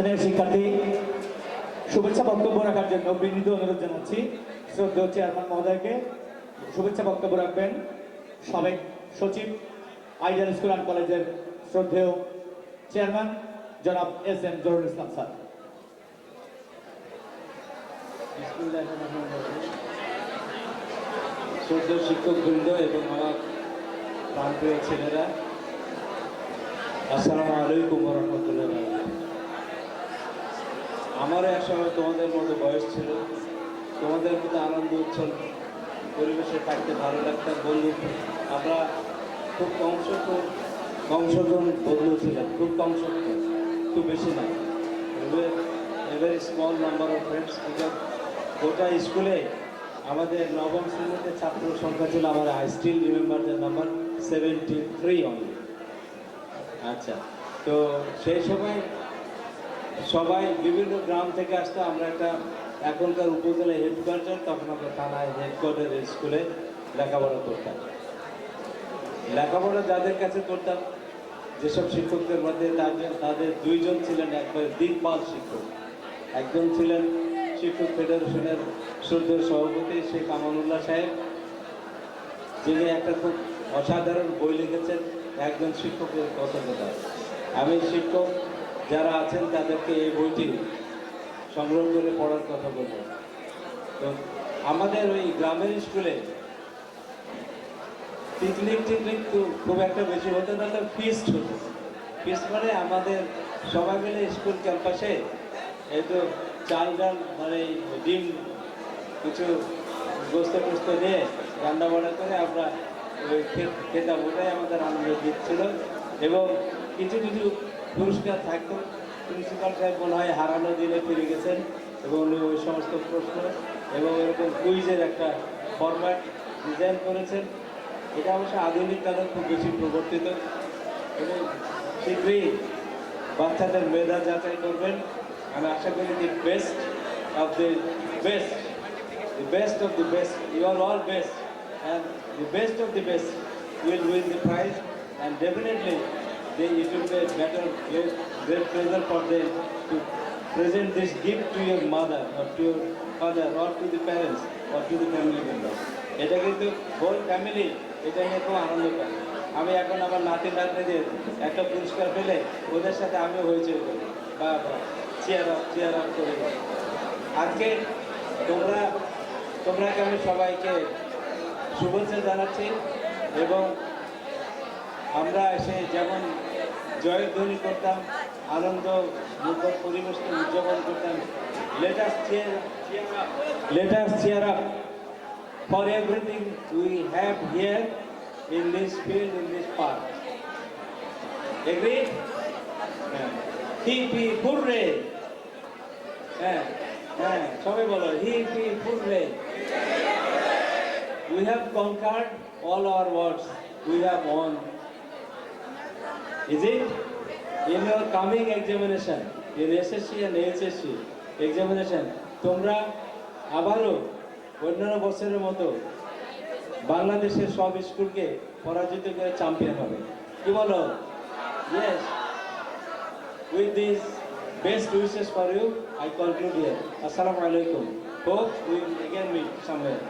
শ্রেণির শিক্ষার্থী শুভেচ্ছা বক্তব্য রাখার জন্য বিনীত অনুরোধ জানাচ্ছি। শ্রদ্ধেয় চেয়ারম্যান মহোদয়কে শুভেচ্ছা বক্তব্য রাখবেন। সাবেক সচিব আইডিয়াল স্কুল অ্যান্ড কলেজের শ্রদ্ধেয় চেয়ারম্যান জনাব S M Zahurul Islam sir. শ্রদ্ধ শিক্ষকবৃন্দ এবং আমার প্রাণপ্রিয় ছেলেরা, আসসালামু আলাইকুম রহমতুল্লাহ আমারও এক সময় তোমাদের মতো বয়স ছিল। তোমাদের মতো আনন্দ উচ্ছল পরিবেশে থাকতে ভালো লাগতাম বন্ধু। আমরা খুব কম সংখ্যক কম বন্ধু ছিলাম, খুব কম সংখ্যক খুব বেশি না। Very small number of friends because গোটা স্কুলে আমাদের নবম শ্রেণীতে ছাত্র সংখ্যা ছিল আমার I still remember the number seventy three only আচ্ছা তো সেই সময় সবাই বিভিন্ন গ্রাম থেকে আসতো আমরা একটা এখনকার উপজেলা হেডকোয়ার্টার তখন আমরা থানায় হেডকোয়ার্টার স্কুলে লেখাপড়া করতাম। লেখাপড়া যাদের কাছে করতাম, যেসব শিক্ষকদের মধ্যে তাদের তাদের দুইজন ছিলেন একবার দিকপাল শিক্ষক। একজন ছিলেন শিক্ষক ফেডারেশনের শ্রদ্ধ সভাপতি শেখ আমানুল্লাহ সাহেব, যিনি একটা খুব অসাধারণ বই লিখেছেন, একজন শিক্ষকের কতটা আমি শিক্ষক যারা আছেন তাদেরকে এই বইটি সংগ্রহ করে পড়ার কথা বলব। তো আমাদের ওই গ্রামের স্কুলে পিকনিক টিকনিক খুব একটা বেশি হতো না, তো ফিস্ট হতো। ফিস্ট মানে আমাদের সবাই মিলে স্কুল ক্যাম্পাসে এই তো চাল ডাল মানে ডিম কিছু গোস্ত টোস্ত নিয়ে রান্না বান্না করে আমরা ওই খেতাম, ওটাই আমাদের আনন্দ দিচ্ছিল। এবং কিছু কিছু পুরস্কার থাকতো প্রিন্সিপাল সাহেব মনে হয় হারানো দিনে ফিরে গেছেন এবং উনি ওই সমস্ত প্রশ্ন এবং এরকম কুইজের একটা ফরম্যাট ডিজাইন করেছেন এটা অবশ্য আধুনিক কালে খুব বেশি প্রবর্তিত এবং শীঘ্রই বাচ্চাদের মেধা যাচাই করবেন আমি আশা করি the best of the best the best of the best. You are all best and the best of the best will win the prize. And definitely, they, it will be a better, great, pleasure for them to present this gift to your mother, or to your father, or to the parents, or to the family members. এটা কিন্তু whole family এটা নিয়ে খুব আনন্দ পায় আমি এখন আমার নাতি নাতনিদের একটা পুরস্কার পেলে ওদের সাথে হইচই করি বা চেয়ার আপ চেয়ার আপ করে আজকে তোমরা তোমরাকে আমি সবাইকে শুভেচ্ছা জানাচ্ছি এবং আমরা এসে যেমন জয়ধ্বনি করতাম, আনন্দ, মুখর পরিবেশকে উদযাপন করতাম let's cheer up for everything we have here in this field in this park agree hip hip hooray হ্যাঁ হ্যাঁ সবাই বলো hip hip hooray We have conquered all our words. We have won. Is it? In your coming examination, in SSC and HSC examination, তোমরা আবারও অন্যান্য বছরের মতো বাংলাদেশের সব স্কুলকে পরাজিত করে চ্যাম্পিয়ন হবে কি বলো yes these best wishes for you, I conclude here. Assalamu alaikum. Hope we will again meet somewhere.